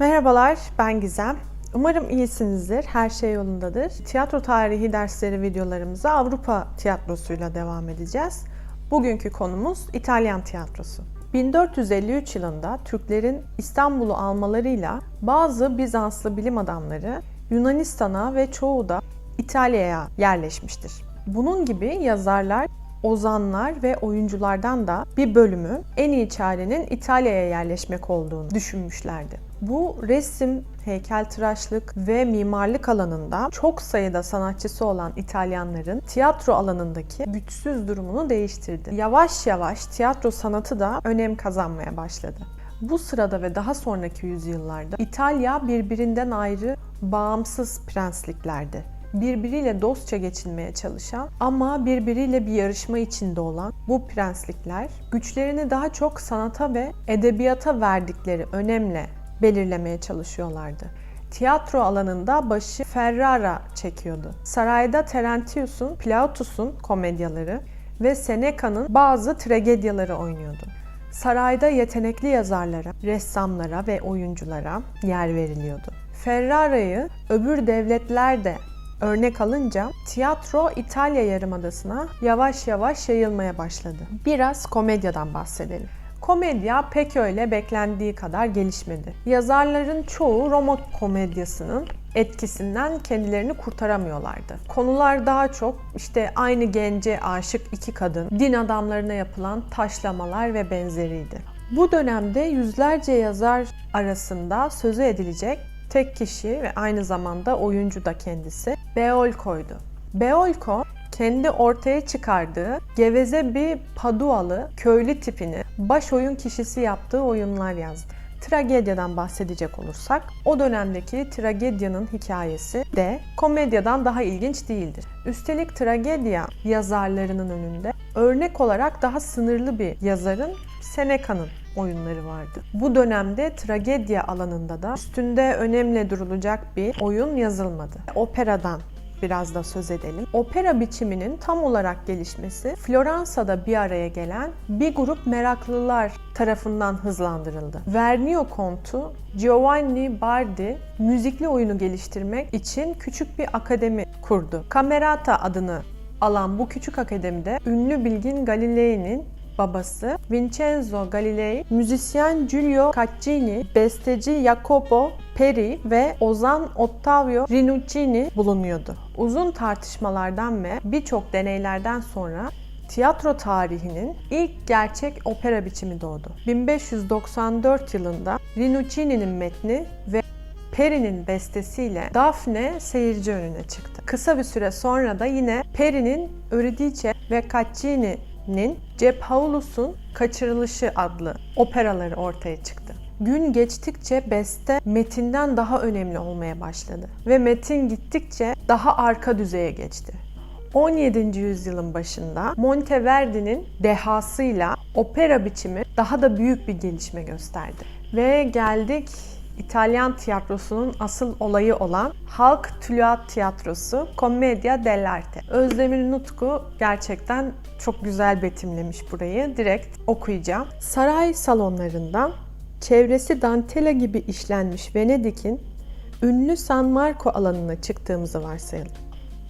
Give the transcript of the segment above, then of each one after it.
Merhabalar, ben Gizem. Umarım iyisinizdir, her şey yolundadır. Tiyatro tarihi dersleri videolarımıza Avrupa tiyatrosuyla devam edeceğiz. Bugünkü konumuz İtalyan tiyatrosu. 1453 yılında Türklerin İstanbul'u almalarıyla bazı Bizanslı bilim adamları Yunanistan'a ve çoğu da İtalya'ya yerleşmiştir. Bunun gibi yazarlar ozanlar ve oyunculardan da bir bölümü en iyi çarenin İtalya'ya yerleşmek olduğunu düşünmüşlerdi. Bu resim, heykeltıraşlık ve mimarlık alanında çok sayıda sanatçısı olan İtalyanların tiyatro alanındaki güçsüz durumunu değiştirdi. Yavaş yavaş tiyatro sanatı da önem kazanmaya başladı. Bu sırada ve daha sonraki yüzyıllarda İtalya birbirinden ayrı bağımsız prensliklerdi birbiriyle dostça geçinmeye çalışan ama birbiriyle bir yarışma içinde olan bu prenslikler güçlerini daha çok sanata ve edebiyata verdikleri önemle belirlemeye çalışıyorlardı. Tiyatro alanında başı Ferrara çekiyordu. Sarayda Terentius'un, Plautus'un komedyaları ve Seneca'nın bazı tragedyaları oynuyordu. Sarayda yetenekli yazarlara, ressamlara ve oyunculara yer veriliyordu. Ferrara'yı öbür devletler de örnek alınca tiyatro İtalya Yarımadası'na yavaş yavaş yayılmaya başladı. Biraz komedyadan bahsedelim. Komedya pek öyle beklendiği kadar gelişmedi. Yazarların çoğu Roma komedyasının etkisinden kendilerini kurtaramıyorlardı. Konular daha çok işte aynı gence aşık iki kadın, din adamlarına yapılan taşlamalar ve benzeriydi. Bu dönemde yüzlerce yazar arasında sözü edilecek tek kişi ve aynı zamanda oyuncu da kendisi Beolko'ydu. Beolko kendi ortaya çıkardığı geveze bir Padualı köylü tipini baş oyun kişisi yaptığı oyunlar yazdı. Tragedyadan bahsedecek olursak, o dönemdeki tragedyanın hikayesi de komedyadan daha ilginç değildir. Üstelik tragedya yazarlarının önünde örnek olarak daha sınırlı bir yazarın Seneca'nın oyunları vardı. Bu dönemde tragedya alanında da üstünde önemli durulacak bir oyun yazılmadı. Operadan biraz da söz edelim. Opera biçiminin tam olarak gelişmesi Floransa'da bir araya gelen bir grup meraklılar tarafından hızlandırıldı. Vernio Kontu Giovanni Bardi müzikli oyunu geliştirmek için küçük bir akademi kurdu. Camerata adını alan bu küçük akademide ünlü bilgin Galilei'nin babası Vincenzo Galilei, müzisyen Giulio Caccini, besteci Jacopo Peri ve ozan Ottavio Rinuccini bulunuyordu. Uzun tartışmalardan ve birçok deneylerden sonra tiyatro tarihinin ilk gerçek opera biçimi doğdu. 1594 yılında Rinuccini'nin metni ve Peri'nin bestesiyle Daphne seyirci önüne çıktı. Kısa bir süre sonra da yine Peri'nin Eurydice ve Caccini'nin Cep Paulus'un Kaçırılışı adlı operaları ortaya çıktı. Gün geçtikçe beste metinden daha önemli olmaya başladı ve metin gittikçe daha arka düzeye geçti. 17. yüzyılın başında Monteverdi'nin dehasıyla opera biçimi daha da büyük bir gelişme gösterdi. Ve geldik İtalyan tiyatrosunun asıl olayı olan halk tülyat tiyatrosu Commedia dell'arte. Özdemir Nutku gerçekten çok güzel betimlemiş burayı. Direkt okuyacağım. Saray salonlarından çevresi dantela gibi işlenmiş Venedik'in ünlü San Marco alanına çıktığımızı varsayalım.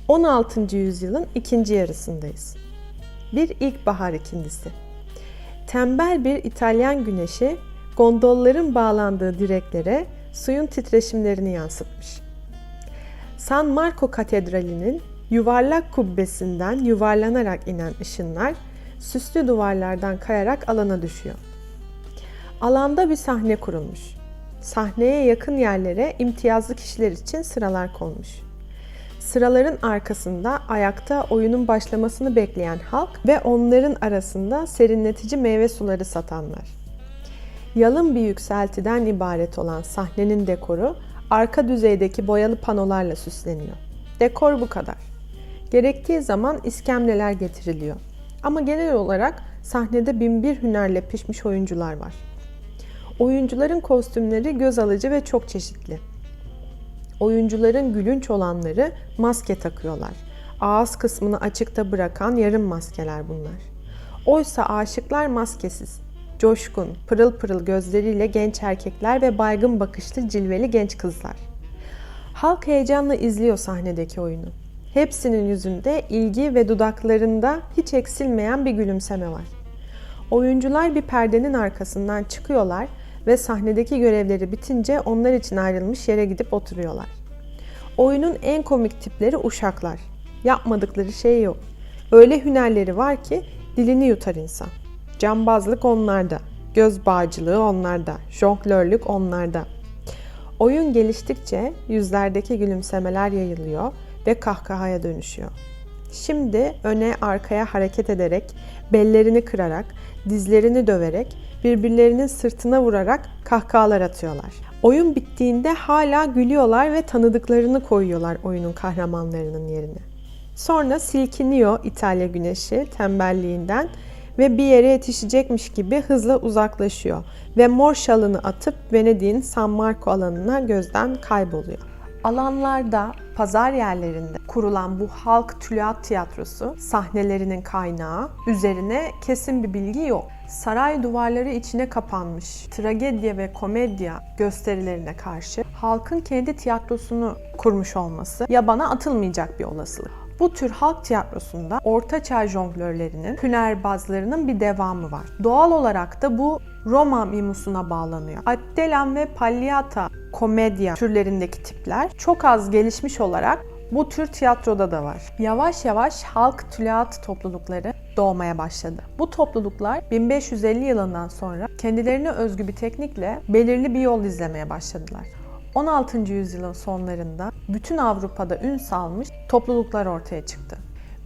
16. yüzyılın ikinci yarısındayız. Bir ilkbahar ikindisi. Tembel bir İtalyan güneşi gondolların bağlandığı direklere suyun titreşimlerini yansıtmış. San Marco Katedrali'nin yuvarlak kubbesinden yuvarlanarak inen ışınlar süslü duvarlardan kayarak alana düşüyor. Alanda bir sahne kurulmuş. Sahneye yakın yerlere imtiyazlı kişiler için sıralar konmuş. Sıraların arkasında ayakta oyunun başlamasını bekleyen halk ve onların arasında serinletici meyve suları satanlar. Yalın bir yükseltiden ibaret olan sahnenin dekoru arka düzeydeki boyalı panolarla süsleniyor. Dekor bu kadar. Gerektiği zaman iskemleler getiriliyor. Ama genel olarak sahnede binbir hünerle pişmiş oyuncular var. Oyuncuların kostümleri göz alıcı ve çok çeşitli. Oyuncuların gülünç olanları maske takıyorlar. Ağız kısmını açıkta bırakan yarım maskeler bunlar. Oysa aşıklar maskesiz coşkun, pırıl pırıl gözleriyle genç erkekler ve baygın bakışlı cilveli genç kızlar. Halk heyecanla izliyor sahnedeki oyunu. Hepsinin yüzünde ilgi ve dudaklarında hiç eksilmeyen bir gülümseme var. Oyuncular bir perdenin arkasından çıkıyorlar ve sahnedeki görevleri bitince onlar için ayrılmış yere gidip oturuyorlar. Oyunun en komik tipleri uşaklar. Yapmadıkları şey yok. Öyle hünerleri var ki dilini yutar insan. Cambazlık onlarda, göz bağcılığı onlarda, jonglörlük onlarda. Oyun geliştikçe yüzlerdeki gülümsemeler yayılıyor ve kahkahaya dönüşüyor. Şimdi öne arkaya hareket ederek, bellerini kırarak, dizlerini döverek, birbirlerinin sırtına vurarak kahkahalar atıyorlar. Oyun bittiğinde hala gülüyorlar ve tanıdıklarını koyuyorlar oyunun kahramanlarının yerine. Sonra silkiniyor İtalya güneşi tembelliğinden ve bir yere yetişecekmiş gibi hızla uzaklaşıyor ve mor şalını atıp Venedik'in San Marco alanına gözden kayboluyor. Alanlarda, pazar yerlerinde kurulan bu halk tülyat tiyatrosu sahnelerinin kaynağı üzerine kesin bir bilgi yok. Saray duvarları içine kapanmış tragedya ve komedya gösterilerine karşı halkın kendi tiyatrosunu kurmuş olması yabana atılmayacak bir olasılık. Bu tür halk tiyatrosunda orta çağ jonglörlerinin, hünerbazlarının bir devamı var. Doğal olarak da bu Roma mimusuna bağlanıyor. Attelan ve Pagliata komedya türlerindeki tipler çok az gelişmiş olarak bu tür tiyatroda da var. Yavaş yavaş halk tülyat toplulukları doğmaya başladı. Bu topluluklar 1550 yılından sonra kendilerine özgü bir teknikle belirli bir yol izlemeye başladılar. 16. yüzyılın sonlarında bütün Avrupa'da ün salmış topluluklar ortaya çıktı.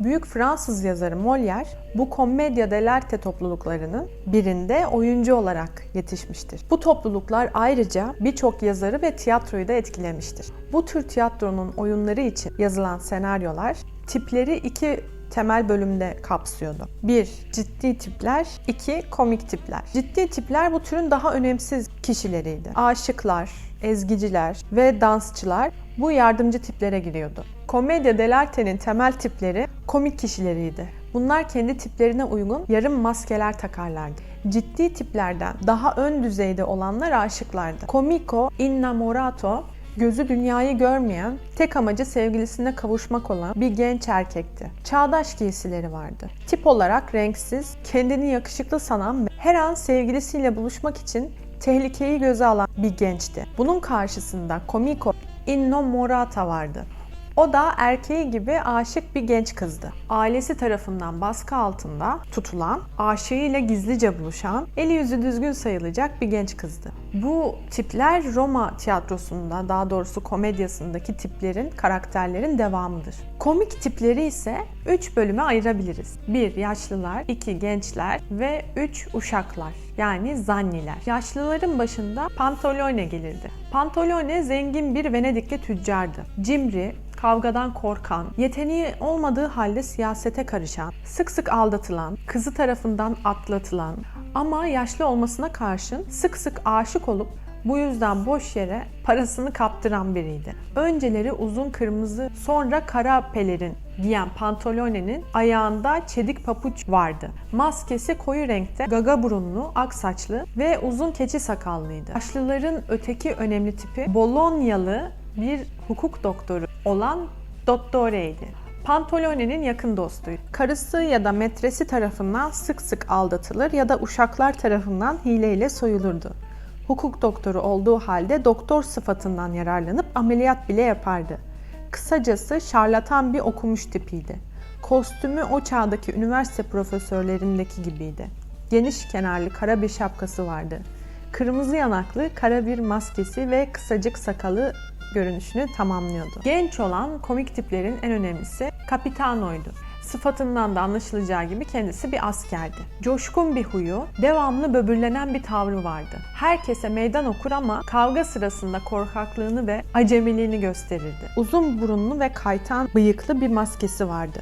Büyük Fransız yazarı Molière bu komedya dell'arte topluluklarının birinde oyuncu olarak yetişmiştir. Bu topluluklar ayrıca birçok yazarı ve tiyatroyu da etkilemiştir. Bu tür tiyatronun oyunları için yazılan senaryolar tipleri iki temel bölümde kapsıyordu. 1. Ciddi tipler, 2. Komik tipler. Ciddi tipler bu türün daha önemsiz kişileriydi. Aşıklar, ezgiciler ve dansçılar bu yardımcı tiplere giriyordu. Komedya dell'arte'nin temel tipleri komik kişileriydi. Bunlar kendi tiplerine uygun yarım maskeler takarlardı. Ciddi tiplerden daha ön düzeyde olanlar aşıklardı. Comico innamorato gözü dünyayı görmeyen, tek amacı sevgilisine kavuşmak olan bir genç erkekti. Çağdaş giysileri vardı. Tip olarak renksiz, kendini yakışıklı sanan ve her an sevgilisiyle buluşmak için tehlikeyi göze alan bir gençti. Bunun karşısında Komiko Innomorata vardı. O da erkeği gibi aşık bir genç kızdı. Ailesi tarafından baskı altında tutulan, aşığıyla gizlice buluşan, eli yüzü düzgün sayılacak bir genç kızdı. Bu tipler Roma tiyatrosunda, daha doğrusu komedyasındaki tiplerin, karakterlerin devamıdır. Komik tipleri ise 3 bölüme ayırabiliriz. 1 yaşlılar, 2 gençler ve 3 uşaklar yani zanniler. Yaşlıların başında Pantolone gelirdi. Pantolone zengin bir Venedikli tüccardı. Cimri, kavgadan korkan, yeteneği olmadığı halde siyasete karışan, sık sık aldatılan, kızı tarafından atlatılan ama yaşlı olmasına karşın sık sık aşık olup bu yüzden boş yere parasını kaptıran biriydi. Önceleri uzun kırmızı, sonra kara pelerin giyen Pantalone'nin ayağında çedik papuç vardı. Maskesi koyu renkte, gaga burunlu, ak saçlı ve uzun keçi sakallıydı. Yaşlıların öteki önemli tipi Bolognalı bir hukuk doktoru olan Dottore'ydi. Pantalone'nin yakın dostuydu. Karısı ya da metresi tarafından sık sık aldatılır ya da uşaklar tarafından hileyle soyulurdu. Hukuk doktoru olduğu halde doktor sıfatından yararlanıp ameliyat bile yapardı. Kısacası şarlatan bir okumuş tipiydi. Kostümü o çağdaki üniversite profesörlerindeki gibiydi. Geniş kenarlı kara bir şapkası vardı. Kırmızı yanaklı kara bir maskesi ve kısacık sakalı görünüşünü tamamlıyordu. Genç olan komik tiplerin en önemlisi Capitano'ydu. Sıfatından da anlaşılacağı gibi kendisi bir askerdi. Coşkun bir huyu, devamlı böbürlenen bir tavrı vardı. Herkese meydan okur ama kavga sırasında korkaklığını ve acemiliğini gösterirdi. Uzun burunlu ve kaytan bıyıklı bir maskesi vardı.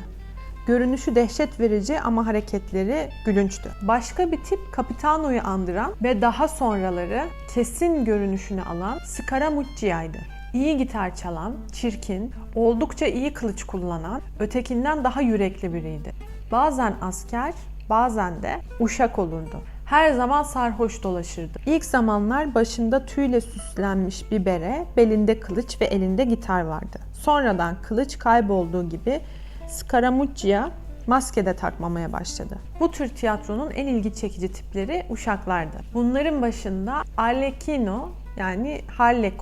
Görünüşü dehşet verici ama hareketleri gülünçtü. Başka bir tip Capitano'yu andıran ve daha sonraları kesin görünüşünü alan Scaramucci'ydi. İyi gitar çalan, çirkin, oldukça iyi kılıç kullanan, ötekinden daha yürekli biriydi. Bazen asker, bazen de uşak olurdu. Her zaman sarhoş dolaşırdı. İlk zamanlar başında tüyle süslenmiş bir bere, belinde kılıç ve elinde gitar vardı. Sonradan kılıç kaybolduğu gibi Scaramuccia maske de takmamaya başladı. Bu tür tiyatronun en ilgi çekici tipleri uşaklardı. Bunların başında Arlecchino yani Harley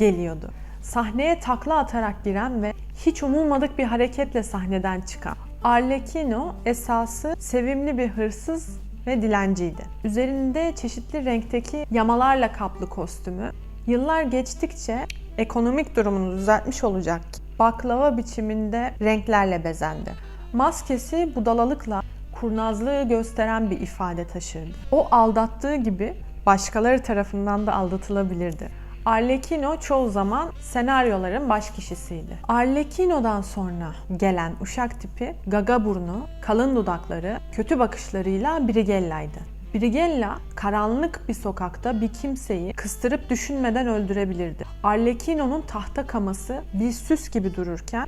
geliyordu. Sahneye takla atarak giren ve hiç umulmadık bir hareketle sahneden çıkan. Arlecchino esası sevimli bir hırsız ve dilenciydi. Üzerinde çeşitli renkteki yamalarla kaplı kostümü yıllar geçtikçe ekonomik durumunu düzeltmiş olacak baklava biçiminde renklerle bezendi. Maskesi budalalıkla kurnazlığı gösteren bir ifade taşırdı. O aldattığı gibi başkaları tarafından da aldatılabilirdi. Arlecchino çoğu zaman senaryoların baş kişisiydi. Arlecchino'dan sonra gelen uşak tipi gaga burnu, kalın dudakları, kötü bakışlarıyla Brigella'ydı. Brigella karanlık bir sokakta bir kimseyi kıstırıp düşünmeden öldürebilirdi. Arlecchino'nun tahta kaması bir süs gibi dururken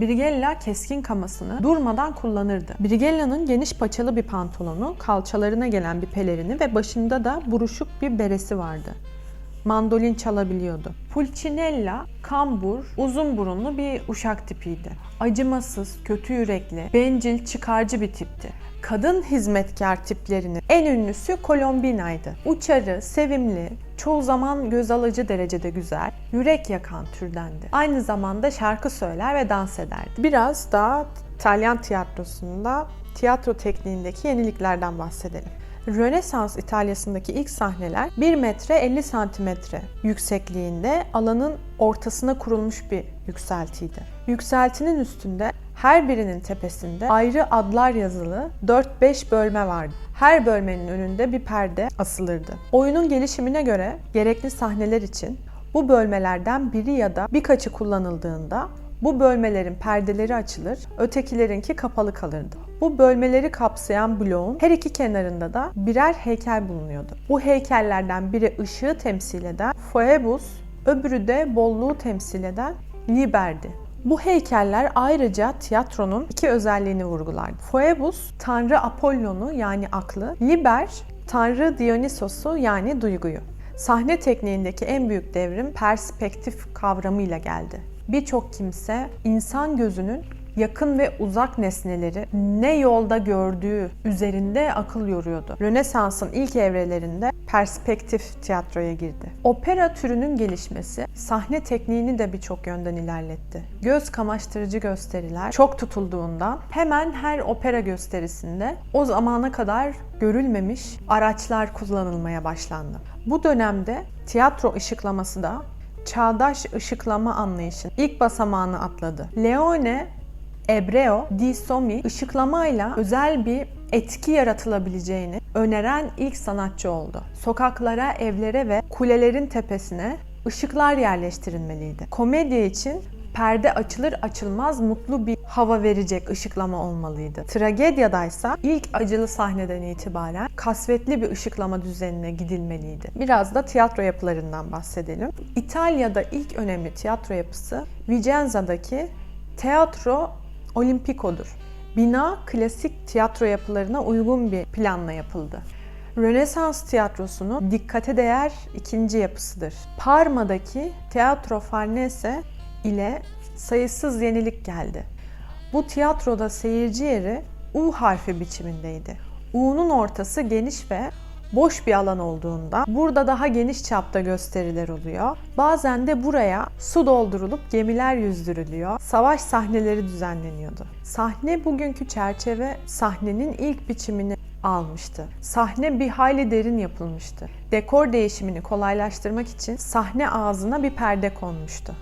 Brigella keskin kamasını durmadan kullanırdı. Brigella'nın geniş paçalı bir pantolonu, kalçalarına gelen bir pelerini ve başında da buruşuk bir beresi vardı. Mandolin çalabiliyordu. Pulcinella, kambur, uzun burunlu bir uşak tipiydi. Acımasız, kötü yürekli, bencil, çıkarcı bir tipti. Kadın hizmetkar tiplerinin en ünlüsü Colombina'ydı. Uçarı, sevimli, çoğu zaman göz alıcı derecede güzel, yürek yakan türdendi. Aynı zamanda şarkı söyler ve dans ederdi. Biraz daha İtalyan tiyatrosunda tiyatro tekniğindeki yeniliklerden bahsedelim. Rönesans İtalya'sındaki ilk sahneler 1 metre 50 santimetre yüksekliğinde alanın ortasına kurulmuş bir yükseltiydi. Yükseltinin üstünde her birinin tepesinde ayrı adlar yazılı 4-5 bölme vardı. Her bölmenin önünde bir perde asılırdı. Oyunun gelişimine göre gerekli sahneler için bu bölmelerden biri ya da birkaçı kullanıldığında bu bölmelerin perdeleri açılır, ötekilerinki kapalı kalırdı. Bu bölmeleri kapsayan bloğun her iki kenarında da birer heykel bulunuyordu. Bu heykellerden biri ışığı temsil eden Phoebus, öbürü de bolluğu temsil eden Liber'di. Bu heykeller ayrıca tiyatronun iki özelliğini vurgulardı. Phoebus, Tanrı Apollon'u yani aklı, Liber, Tanrı Dionysos'u yani duyguyu. Sahne tekniğindeki en büyük devrim perspektif kavramıyla geldi. Birçok kimse insan gözünün yakın ve uzak nesneleri ne yolda gördüğü üzerinde akıl yoruyordu. Rönesans'ın ilk evrelerinde perspektif tiyatroya girdi. Opera türünün gelişmesi sahne tekniğini de birçok yönden ilerletti. Göz kamaştırıcı gösteriler çok tutulduğundan hemen her opera gösterisinde o zamana kadar görülmemiş araçlar kullanılmaya başlandı. Bu dönemde tiyatro ışıklaması da çağdaş ışıklama anlayışın ilk basamağını atladı. Leone Ebreo di Somi ışıklamayla özel bir etki yaratılabileceğini öneren ilk sanatçı oldu. Sokaklara, evlere ve kulelerin tepesine ışıklar yerleştirilmeliydi. Komedya için perde açılır açılmaz mutlu bir hava verecek ışıklama olmalıydı. Tragedyadaysa ilk acılı sahneden itibaren kasvetli bir ışıklama düzenine gidilmeliydi. Biraz da tiyatro yapılarından bahsedelim. İtalya'da ilk önemli tiyatro yapısı Vicenza'daki Teatro Olimpico'dur. Bina klasik tiyatro yapılarına uygun bir planla yapıldı. Rönesans tiyatrosunun dikkate değer ikinci yapısıdır. Parma'daki Teatro Farnese ile sayısız yenilik geldi. Bu tiyatroda seyirci yeri U harfi biçimindeydi. U'nun ortası geniş ve boş bir alan olduğunda burada daha geniş çapta gösteriler oluyor. Bazen de buraya su doldurulup gemiler yüzdürülüyor. Savaş sahneleri düzenleniyordu. Sahne bugünkü çerçeve sahnenin ilk biçimini almıştı. Sahne bir hayli derin yapılmıştı. Dekor değişimini kolaylaştırmak için sahne ağzına bir perde konmuştu.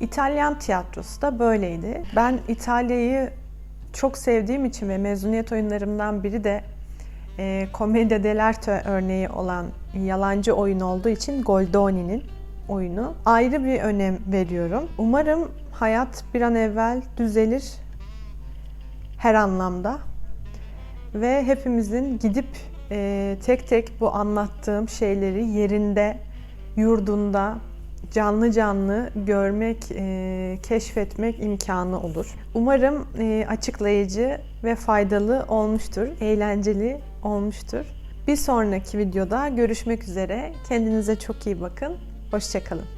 İtalyan tiyatrosu da böyleydi. Ben İtalya'yı çok sevdiğim için ve mezuniyet oyunlarımdan biri de e, Commedia dell'arte örneği olan yalancı oyun olduğu için Goldoni'nin oyunu ayrı bir önem veriyorum. Umarım hayat bir an evvel düzelir her anlamda ve hepimizin gidip e, tek tek bu anlattığım şeyleri yerinde, yurdunda, canlı canlı görmek, e, keşfetmek imkanı olur. Umarım e, açıklayıcı ve faydalı olmuştur, eğlenceli olmuştur. Bir sonraki videoda görüşmek üzere. Kendinize çok iyi bakın. Hoşçakalın.